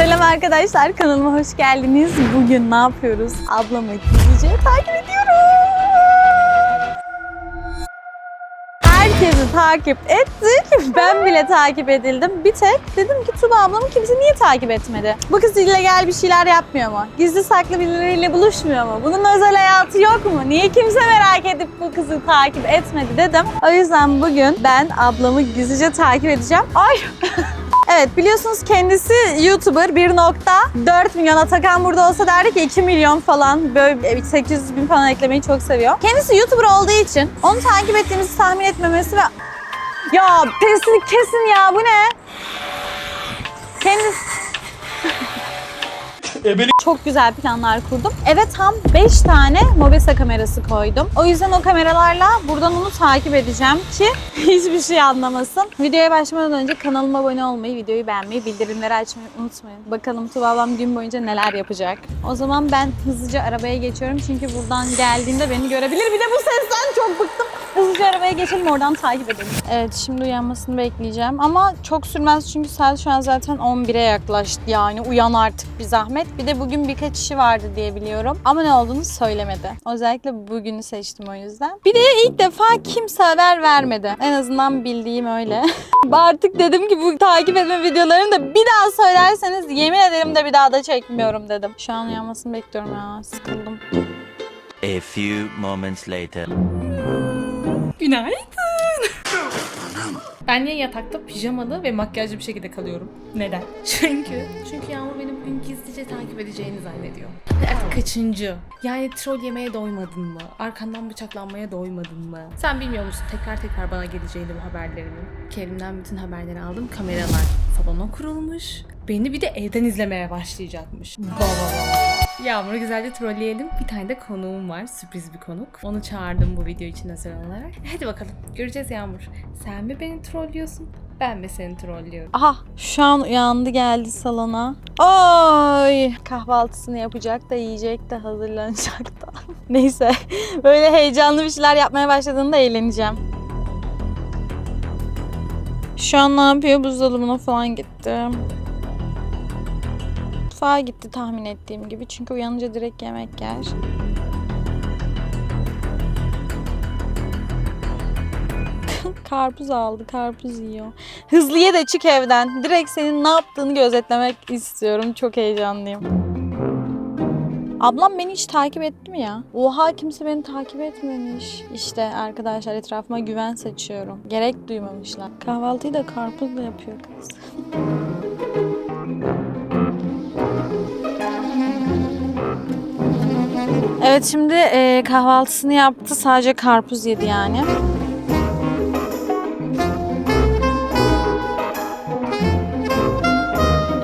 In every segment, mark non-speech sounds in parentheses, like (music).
Selam arkadaşlar kanalıma hoş geldiniz. Bugün ne yapıyoruz? Ablamı gizlice takip ediyoruz. Herkesi takip ettik. Ben bile takip edildim. Bir tek dedim ki Tuba ablamı kimse niye takip etmedi? Bu kız illegal bir şeyler yapmıyor mu? Gizli saklı birileriyle buluşmuyor mu? Bunun özel hayatı yok mu? Niye kimse merak edip bu kızı takip etmedi dedim. O yüzden bugün ben ablamı gizlice takip edeceğim. Ay (laughs) Evet biliyorsunuz kendisi YouTuber 1.4 milyon Atakan burada olsa derdi ki 2 milyon falan böyle 800 bin falan eklemeyi çok seviyor. Kendisi YouTuber olduğu için onu takip ettiğimizi tahmin etmemesi ve ya kesin kesin ya bu ne? Kendisi çok güzel planlar kurdum. Eve tam 5 tane Mobesa kamerası koydum. O yüzden o kameralarla buradan onu takip edeceğim ki (laughs) hiçbir şey anlamasın. Videoya başlamadan önce kanalıma abone olmayı, videoyu beğenmeyi, bildirimleri açmayı unutmayın. Bakalım Tuba ablam gün boyunca neler yapacak. O zaman ben hızlıca arabaya geçiyorum çünkü buradan geldiğinde beni görebilir. Bir de bu sesten çok bıktım. Hızlıca arabaya geçelim oradan takip edelim. Evet şimdi uyanmasını bekleyeceğim ama çok sürmez çünkü saat şu an zaten 11'e yaklaştı yani uyan artık bir zahmet. Bir de bugün birkaç işi vardı diye biliyorum ama ne olduğunu söylemedi. Özellikle bugünü seçtim o yüzden. Bir de ilk defa kimse haber vermedi. En azından bildiğim öyle. (laughs) artık dedim ki bu takip etme videolarını da bir daha söylerseniz yemin ederim de bir daha da çekmiyorum dedim. Şu an uyanmasını bekliyorum ya sıkıldım. A few moments later. Günaydın. Ben niye yatakta pijamalı ve makyajlı bir şekilde kalıyorum? Neden? (laughs) Çünkü çünkü Yağmur beni bugün gizlice takip edeceğini zannediyor. Artık kaçıncı? Yani troll yemeye doymadın mı? Arkandan bıçaklanmaya doymadın mı? Sen bilmiyor musun tekrar tekrar bana geleceğini bu haberlerimin? Kerim'den bütün haberleri aldım. Kameralar salona kurulmuş. Beni bir de evden izlemeye başlayacakmış. Baba Yağmur'u güzelce trolleyelim. Bir tane de konuğum var. Sürpriz bir konuk. Onu çağırdım bu video için özel olarak. (laughs) Hadi bakalım. Göreceğiz Yağmur. Sen mi beni trollüyorsun? Ben mi seni trollüyorum? Aha şu an uyandı geldi salona. Oy kahvaltısını yapacak da yiyecek de hazırlanacak da. (laughs) Neyse böyle heyecanlı bir şeyler yapmaya başladığında eğleneceğim. Şu an ne yapıyor? Buzdolabına falan gitti. Mutfağa gitti tahmin ettiğim gibi. Çünkü uyanınca direkt yemek yer. (laughs) karpuz aldı, karpuz yiyor. Hızlı ye de çık evden. Direkt senin ne yaptığını gözetlemek istiyorum. Çok heyecanlıyım. Ablam beni hiç takip etti mi ya? Oha kimse beni takip etmemiş. İşte arkadaşlar etrafıma güven saçıyorum. Gerek duymamışlar. Kahvaltıyı da karpuzla yapıyor kız. (laughs) Evet şimdi e, kahvaltısını yaptı. Sadece karpuz yedi yani.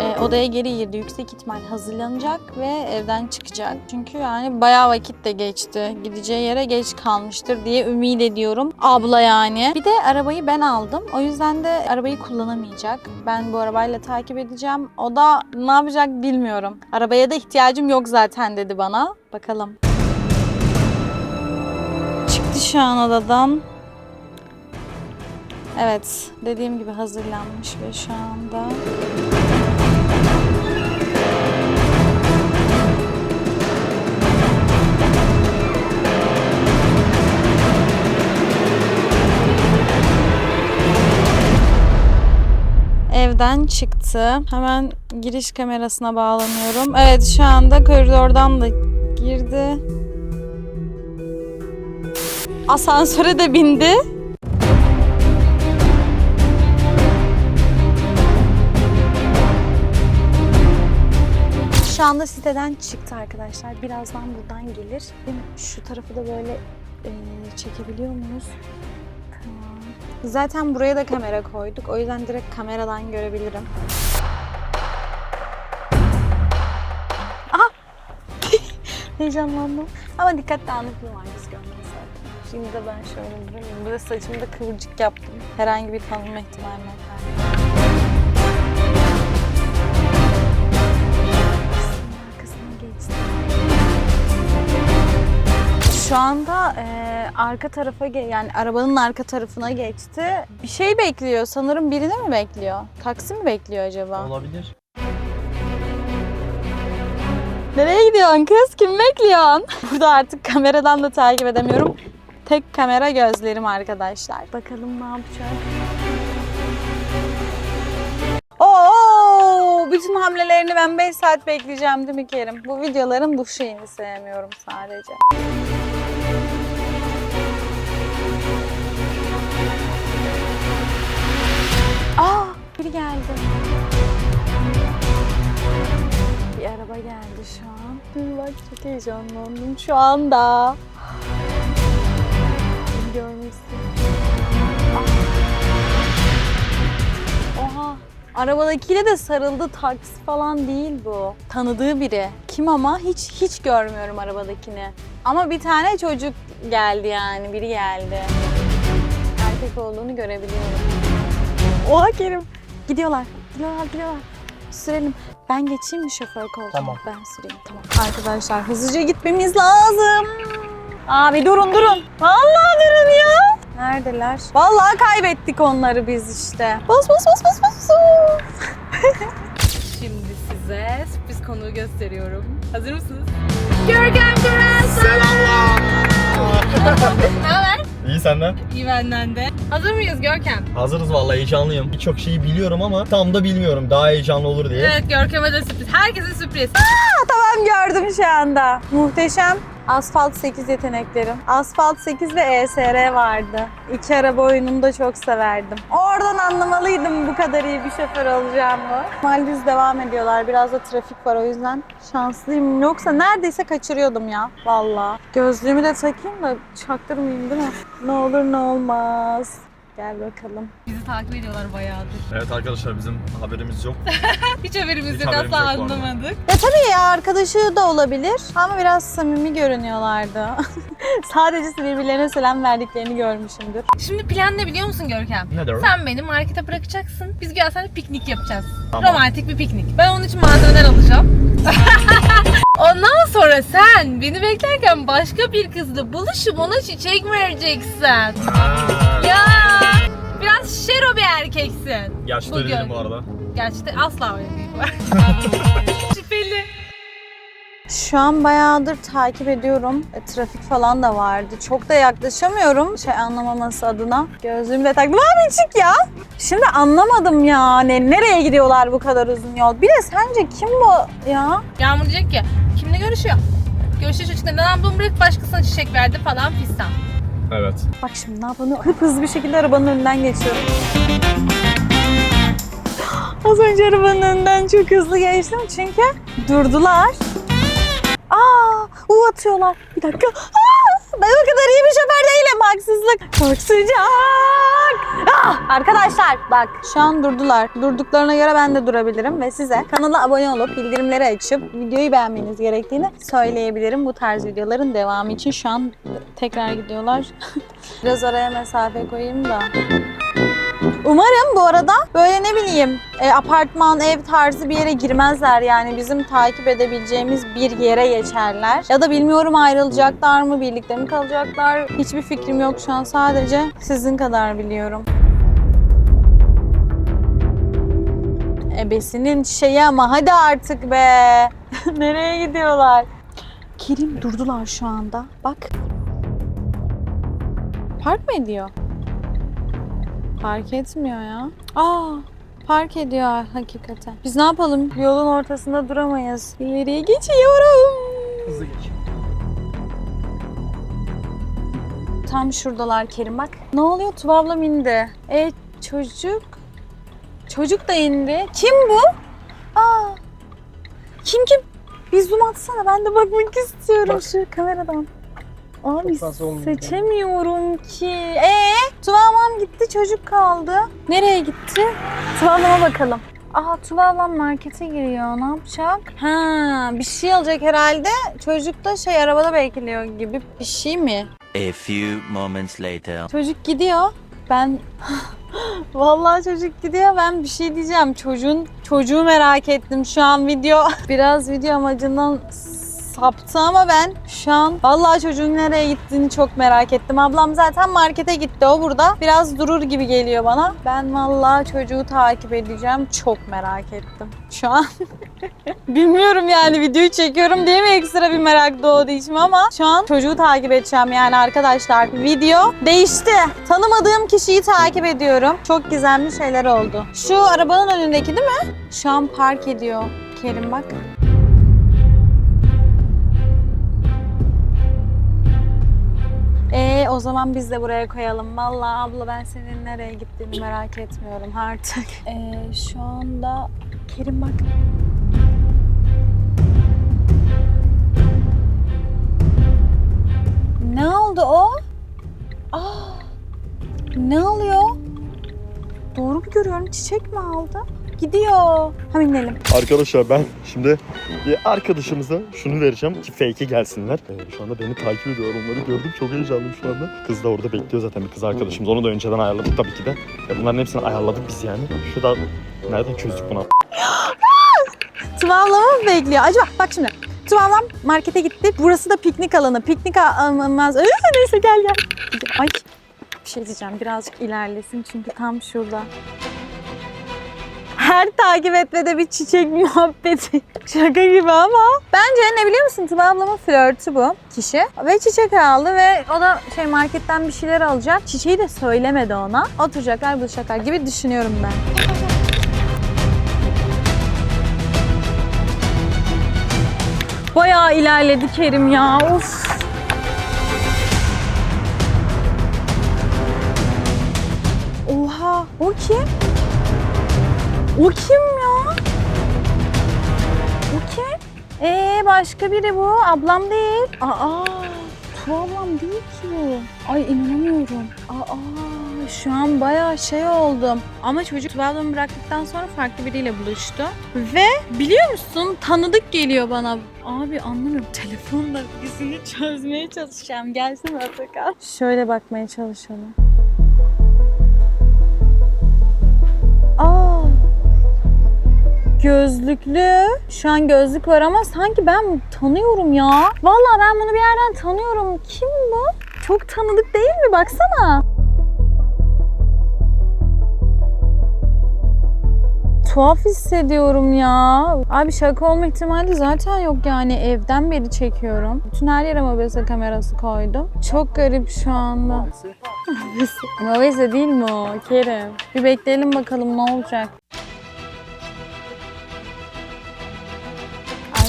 E, odaya geri girdi. Yüksek ihtimal hazırlanacak ve evden çıkacak. Çünkü yani bayağı vakit de geçti. Gideceği yere geç kalmıştır diye ümit ediyorum. Abla yani. Bir de arabayı ben aldım. O yüzden de arabayı kullanamayacak. Ben bu arabayla takip edeceğim. O da ne yapacak bilmiyorum. Arabaya da ihtiyacım yok zaten dedi bana. Bakalım. Çıktı şu an odadan. Evet, dediğim gibi hazırlanmış ve şu anda evden çıktı. Hemen giriş kamerasına bağlanıyorum. Evet şu anda koridordan da girdi. Asansöre de bindi. Şu anda siteden çıktı arkadaşlar. Birazdan buradan gelir. Şu tarafı da böyle e, çekebiliyor muyuz? Zaten buraya da kamera koyduk. O yüzden direkt kameradan görebilirim. Aha! (laughs) Heyecanlandım. Ama dikkat dağınıklığı var biz zaten. Şimdi de ben şöyle duruyorum. Bir de saçımı da kıvırcık yaptım. Herhangi bir tanınma. Arkasına geçtim. Şu anda e, arka tarafa yani arabanın arka tarafına geçti. Bir şey bekliyor. Sanırım birini mi bekliyor? Taksi mi bekliyor acaba? Olabilir. Nereye gidiyorsun kız? Kim bekliyorsun? (laughs) Burada artık kameradan da takip edemiyorum. Tek kamera gözlerim arkadaşlar. Bakalım ne yapacak? Oo, bütün hamlelerini ben 5 saat bekleyeceğim değil mi Kerim? Bu videoların bu şeyini sevmiyorum sadece. Aa, biri geldi. Bir araba geldi şu an. Bak çok heyecanlandım şu anda. Görmek istiyorum. Oha. Arabadakiyle de sarıldı. Taksi falan değil bu. Tanıdığı biri. Kim ama? Hiç hiç görmüyorum arabadakini. Ama bir tane çocuk geldi yani. Biri geldi. Erkek olduğunu görebiliyorum. Oha Kerim. Gidiyorlar. Gidiyorlar gidiyorlar. Sürelim. Ben geçeyim mi şoför koltuğuna? Tamam. Ben süreyim tamam. Arkadaşlar hızlıca gitmemiz lazım. Abi durun durun. Vallahi durun ya. Neredeler? Vallahi kaybettik onları biz işte. Bas bas bas bas bas. (laughs) Şimdi size sürpriz konuğu gösteriyorum. Hazır mısınız? Görkem Tören! Selamlar! ne haber? İyi senden. İyi benden de. Hazır mıyız Görkem? Hazırız vallahi heyecanlıyım. Birçok şeyi biliyorum ama tam da bilmiyorum. Daha heyecanlı olur diye. Evet Görkem'e de sürpriz. Herkese sürpriz. Tamam gördüm şu anda. Muhteşem. Asfalt 8 yeteneklerim. Asfalt 8 ve ESR vardı. İki araba oyununu da çok severdim. Oradan anlamalıydım bu kadar iyi bir şoför olacağımı. Normal düz devam ediyorlar. Biraz da trafik var o yüzden şanslıyım. Yoksa neredeyse kaçırıyordum ya. Vallahi. Gözlüğümü de takayım da çaktırmayayım değil mi? Ne olur ne olmaz. Gel bakalım. Bizi takip ediyorlar bayağıdır. Evet arkadaşlar bizim haberimiz yok. (laughs) Hiç haberimiz Hiç yok haberimiz asla yok bu arada. anlamadık. Ya tabii ya arkadaşı da olabilir ama biraz samimi görünüyorlardı. (laughs) Sadece birbirlerine selam verdiklerini görmüşümdür. Şimdi plan ne biliyor musun Görkem? Nedir o? Sen beni markete bırakacaksın. Biz güya seninle piknik yapacağız. Tamam. Romantik bir piknik. Ben onun için malzemeler alacağım. (laughs) Ondan sonra sen beni beklerken başka bir kızla buluşup ona çiçek vereceksin. Ya biraz şero bir erkeksin. Yaşlı Bugün. değilim bu arada. Gerçekten asla öyle değil bu. (laughs) Şüpheli. Şu an bayağıdır takip ediyorum. E, trafik falan da vardı. Çok da yaklaşamıyorum şey anlamaması adına. Gözlüğümü de taktım. Abi çık ya. Şimdi anlamadım yani. Nereye gidiyorlar bu kadar uzun yol? Bir de sence kim bu ya? Yağmur diyecek ki kimle görüşüyor? Görüşüyor çocukla neden bunu bırak başkasına çiçek verdi falan fistan. Evet. Bak şimdi ne yapalım? Hıp hızlı bir şekilde arabanın önünden geçiyorum. (gasps) Az önce arabanın önünden çok hızlı geçtim çünkü durdular. Aa, u atıyorlar. Bir dakika. Aa, ben o kadar iyi bir şoför. Haksızlık. Çok sıcak. Ah, arkadaşlar bak şu an durdular. Durduklarına göre ben de durabilirim ve size kanala abone olup bildirimleri açıp videoyu beğenmeniz gerektiğini söyleyebilirim. Bu tarz videoların devamı için şu an tekrar gidiyorlar. (laughs) Biraz araya mesafe koyayım da. Umarım bu arada böyle ne bileyim e, apartman, ev tarzı bir yere girmezler yani bizim takip edebileceğimiz bir yere geçerler. Ya da bilmiyorum ayrılacaklar mı, birlikte mi kalacaklar? Hiçbir fikrim yok şu an sadece sizin kadar biliyorum. Ebesinin şeyi ama hadi artık be. (laughs) Nereye gidiyorlar? Kerim durdular şu anda. Bak. Park mı ediyor? Park etmiyor ya. Aa, park ediyor hakikaten. Biz ne yapalım? Yolun ortasında duramayız. İleriye geçiyorum. Hızlı geç. Tam şuradalar Kerim bak. Ne oluyor? Tuba ablam indi. E çocuk? Çocuk da indi. Kim bu? Aa. Kim kim? Bir zoom atsana ben de bakmak istiyorum Bak. şu kameradan. Abi fazla seçemiyorum ki. Ee, ablam gitti çocuk kaldı. Nereye gitti? Tuba ablama bakalım. Aa ablam markete giriyor. Ne yapacak? Ha bir şey alacak herhalde. Çocuk da şey arabada bekliyor gibi bir şey mi? A few moments later. Çocuk gidiyor. Ben (laughs) Vallahi çocuk gidiyor. Ben bir şey diyeceğim. Çocuğun çocuğu merak ettim şu an video. (laughs) Biraz video amacından saptı ama ben şu an vallahi çocuğun nereye gittiğini çok merak ettim. Ablam zaten markete gitti o burada. Biraz durur gibi geliyor bana. Ben vallahi çocuğu takip edeceğim. Çok merak ettim. Şu an (laughs) bilmiyorum yani videoyu çekiyorum diye mi ekstra bir merak doğdu içime ama şu an çocuğu takip edeceğim yani arkadaşlar. Video değişti. Tanımadığım kişiyi takip ediyorum. Çok gizemli şeyler oldu. Şu arabanın önündeki değil mi? Şu an park ediyor. Kerim bak. Ee, o zaman biz de buraya koyalım. Vallahi abla ben senin nereye gittiğini merak etmiyorum artık. Ee, (laughs) şu anda Kerim bak. Ne oldu o? Aa, ne alıyor? Doğru mu görüyorum? Çiçek mi aldı? Gidiyor. Hemen inelim. Arkadaşlar ben şimdi bir arkadaşımıza şunu vereceğim ki fake'e gelsinler. Ee, şu anda beni takip ediyor. Onları gördüm. Çok heyecanlıyım şu anda. Kız da orada bekliyor zaten bir kız arkadaşımız. Onu da önceden ayarladık tabii ki de. Ya bunların hepsini ayarladık biz yani. Şu da nereden çözdük bunu? (gasps) Tuva ablamı mı bekliyor? Acaba bak şimdi. Tuva ablam markete gitti. Burası da piknik alanı. Piknik alınmaz. Ee, neyse gel gel. Ay bir şey diyeceğim. Birazcık ilerlesin çünkü tam şurada. Her takip etmede bir çiçek (laughs) muhabbeti. Şaka gibi ama. Bence ne biliyor musun? Tuba ablamın flörtü bu kişi. Ve çiçek aldı ve o da şey marketten bir şeyler alacak. Çiçeği de söylemedi ona. Oturacaklar buluşacaklar gibi düşünüyorum ben. Bayağı ilerledi Kerim ya. Of. Oha. O kim? O kim ya? O kim? Ee başka biri bu. Ablam değil. Aa. Tuğ ablam değil ki bu. Ay inanamıyorum. Aa şu an bayağı şey oldum. Ama çocuk ablamı bıraktıktan sonra farklı biriyle buluştu. Ve biliyor musun tanıdık geliyor bana. Abi anlamıyorum. Telefonla yüzünü çözmeye çalışacağım. Gelsene Atakan. Şöyle bakmaya çalışalım. Gözlüklü. Şu an gözlük var ama sanki ben tanıyorum ya. Vallahi ben bunu bir yerden tanıyorum. Kim bu? Çok tanıdık değil mi? Baksana. Tuhaf hissediyorum ya. Abi şaka olma ihtimali zaten yok yani. Evden beri çekiyorum. Bütün her yere mobese kamerası koydum. Çok garip şu anda. Mobese (laughs) değil mi o? Kerem. Bir bekleyelim bakalım ne olacak.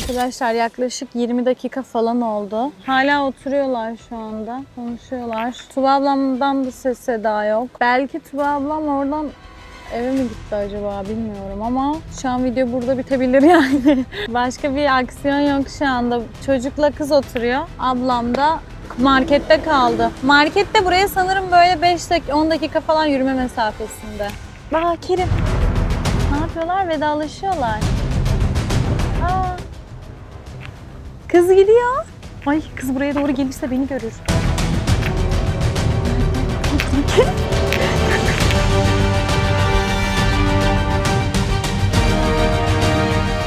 Arkadaşlar yaklaşık 20 dakika falan oldu. Hala oturuyorlar şu anda. Konuşuyorlar. Tuba ablamdan da ses seda yok. Belki Tuba ablam oradan eve mi gitti acaba bilmiyorum ama şu an video burada bitebilir (laughs) yani. Başka bir aksiyon yok şu anda. Çocukla kız oturuyor. Ablam da markette kaldı. Markette buraya sanırım böyle 5 dakika 10 dakika falan yürüme mesafesinde. Aa Kerim. Ne yapıyorlar? Vedalaşıyorlar. Kız gidiyor. Ay kız buraya doğru gelirse beni görür.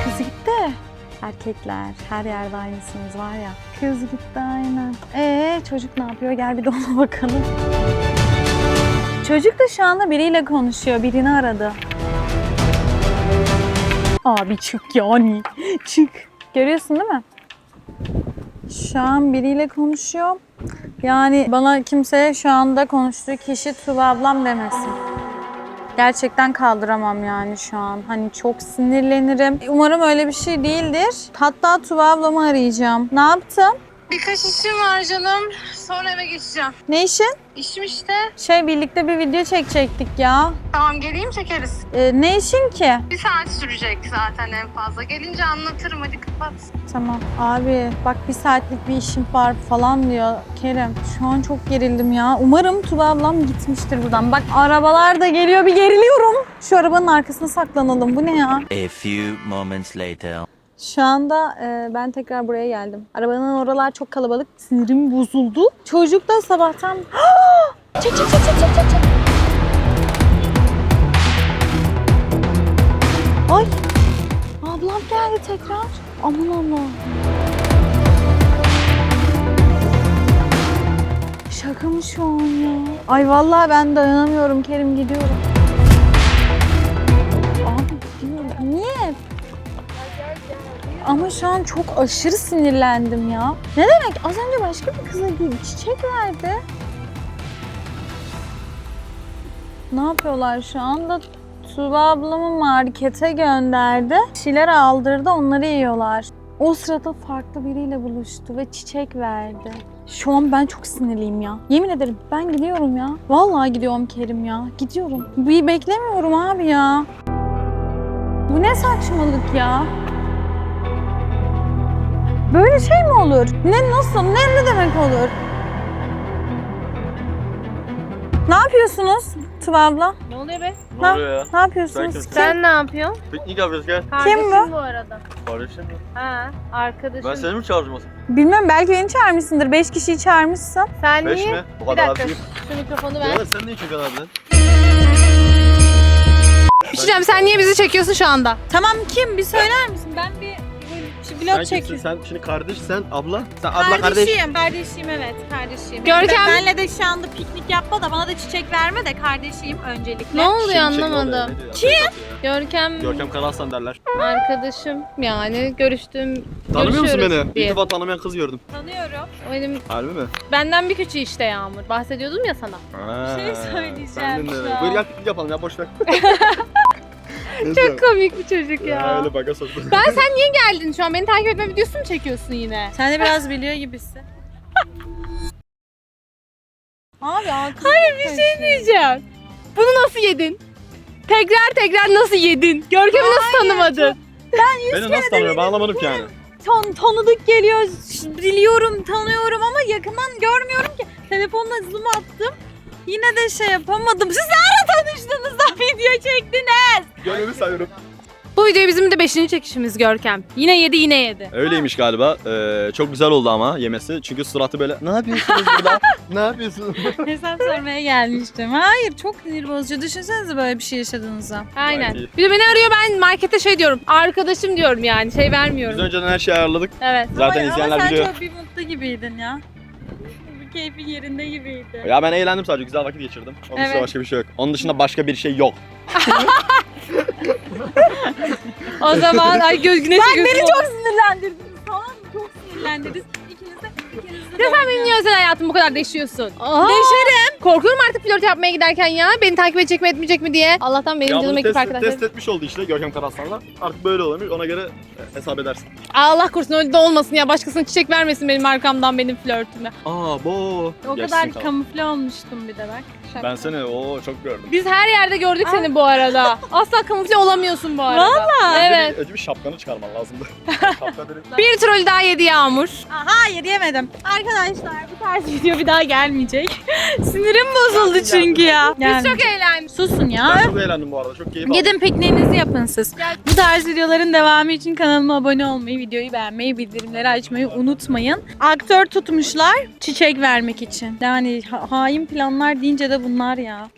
Kız gitti. Erkekler her yerde aynısınız var ya. Kız gitti aynen. Ee çocuk ne yapıyor? Gel bir de ona bakalım. Çocuk da şu anda biriyle konuşuyor. Birini aradı. Abi çık yani. Çık. Görüyorsun değil mi? Şu an biriyle konuşuyor. Yani bana kimseye şu anda konuştuğu kişi Tuba ablam demesin. Gerçekten kaldıramam yani şu an. Hani çok sinirlenirim. Umarım öyle bir şey değildir. Hatta Tuba ablamı arayacağım. Ne yaptın? Birkaç işim var canım. Sonra eve geçeceğim. Ne işin? İşim işte. Şey birlikte bir video çekecektik ya. Tamam geleyim çekeriz. Ee, ne işin ki? Bir saat sürecek zaten en fazla. Gelince anlatırım hadi kapat. Tamam. Abi bak bir saatlik bir işim var falan diyor Kerem. Şu an çok gerildim ya. Umarım Tuba ablam gitmiştir buradan. Bak arabalar da geliyor bir geriliyorum. Şu arabanın arkasına saklanalım. Bu ne ya? A few moments later. Şu anda e, ben tekrar buraya geldim. Arabanın oralar çok kalabalık. Sinirim bozuldu. Çocuk da sabahtan... (gasps) çek çek çek çek çek çek. Ay! Ablam geldi tekrar. Aman Allah'ım. Şaka mı şu an ya? Ay vallahi ben dayanamıyorum Kerim gidiyorum. Ama şu an çok aşırı sinirlendim ya. Ne demek? Az önce başka bir kıza bir çiçek verdi. Ne yapıyorlar şu anda? Tuğba ablamı markete gönderdi. Şeyler aldırdı onları yiyorlar. O sırada farklı biriyle buluştu ve çiçek verdi. Şu an ben çok sinirliyim ya. Yemin ederim ben gidiyorum ya. Vallahi gidiyorum Kerim ya. Gidiyorum. Bir beklemiyorum abi ya. Bu ne saçmalık ya? Böyle şey mi olur? Ne nasıl? Ne ne demek olur? Ne yapıyorsunuz Tuba abla? Ne oluyor be? Ne oluyor ya? Ne yapıyorsunuz? Sen Kim? Sen ne yapıyorsun? Piknik yapıyoruz gel. Kardeşim bu? bu arada. Kardeşim. Ha, arkadaşım. Ben seni mi çağıracağım aslında? Bilmem belki beni çağırmışsındır. Beş kişiyi çağırmışsın. Sen Beş niye? mi? Bu Bir kadar dakika şu mikrofonu ver. Ya sen niye çok kadar lan? Bir şey diyeceğim, sen niye bizi çekiyorsun şu anda? Tamam kim? Bir söyler misin? Ben vlog Sen kimsin? Sen şimdi kardeş, sen abla. Sen abla kardeş. Kardeşiyim. Kardeşiyim evet. Kardeşiyim. Görkem- Benle de şu anda piknik yapma da bana da çiçek verme de kardeşiyim öncelikle. Ne oluyor Şimdi çek anlamadım. ne diyor? Görkem Görkem Karaslan derler. arkadaşım yani görüştüğüm Tanımıyor musun Görüşüyoruz beni? diye. İlk defa tanımayan kız gördüm. Tanıyorum. benim Harbi mi? benden bir küçüğü işte Yağmur. Bahsediyordum ya sana. Bir şey söyleyeceğim de öyle. an. Buyur gel piknik yapalım ya boş ver. (laughs) Çok komik bir çocuk ya. Ya öyle baka soktu. Ben sen niye geldin şu an? Beni takip etme videosu mu çekiyorsun yine? Sen de biraz biliyor gibisin. (laughs) Abi Hayır bir şey Diyeceğim. Bunu nasıl yedin? Tekrar tekrar nasıl yedin? Görkem'i nasıl tanımadın? Beni nasıl tanıyor? Ben anlamadım ki yani. Tan tanıdık geliyor. ş- Biliyorum, tanıyorum ama yakından görmüyorum ki. Telefonla zoom attım. Yine de şey yapamadım. Siz nerede tanıştınız da video çektiniz? Gönlümü sayıyorum. Bu video bizim de 5. çekişimiz Görkem. Yine yedi yine yedi. Öyleymiş galiba. Ee, çok güzel oldu ama yemesi. Çünkü suratı böyle ne yapıyorsunuz burada? (laughs) ne yapıyorsunuz? Hesap sormaya gelmiştim. Hayır çok sinir bozucu. Düşünsenize böyle bir şey yaşadığınızda. Aynen. İyi. Bir de beni arıyor ben markete şey diyorum. Arkadaşım diyorum yani şey Biz vermiyorum. önceden her şeyi ayarladık. Evet. Zaten ama, izleyenler ama sen biliyor. çok bir mutlu gibiydin ya. Keyfin yerinde gibiydi. Ya ben eğlendim sadece. Güzel vakit geçirdim. Onun dışında Evet. başka bir şey yok. Onun dışında başka bir şey yok. (laughs) O zaman ay göz güneşi Bak gözüm beni çok sinirlendirdiniz tamam mı? Çok sinirlendirdiniz. Ya sen benim niye özel hayatımı bu kadar deşiyorsun? Deşerim. Korkuyorum artık flört yapmaya giderken ya. Beni takip edecek mi etmeyecek mi diye. Allah'tan benim ya canım bunu ekip test, arkadaşlarım. test etmiş oldu işte Görkem Karaslan'la. Artık böyle oluyormuş. Ona göre e, hesap edersin. Allah korusun öyle de olmasın ya. Başkasına çiçek vermesin benim arkamdan benim flörtüme. Aa bo. O Geçsin kadar kamufle olmuştum bir de bak. Şaka. Ben seni o çok gördüm. Biz her yerde gördük seni bu arada. Asla kamufle olamıyorsun bu arada. Valla. Evet. Önce bir şapkanı çıkarman lazımdı. (laughs) Şapka direkt. (laughs) Bir troll daha yedi Yağmur. Aa, hayır yemedim. Arkadaşlar bu tarz video bir daha gelmeyecek. (laughs) Sinirim bozuldu çünkü ya. Biz çok eğlendik. Susun Ben ya. çok eğlendim bu arada. Çok keyif aldım. Gidin pikniğinizi yapın siz. Bu tarz videoların devamı için kanalıma abone olmayı, videoyu beğenmeyi, bildirimleri açmayı unutmayın. Aktör tutmuşlar çiçek vermek için. Yani ha- hain planlar deyince de bunlar ya.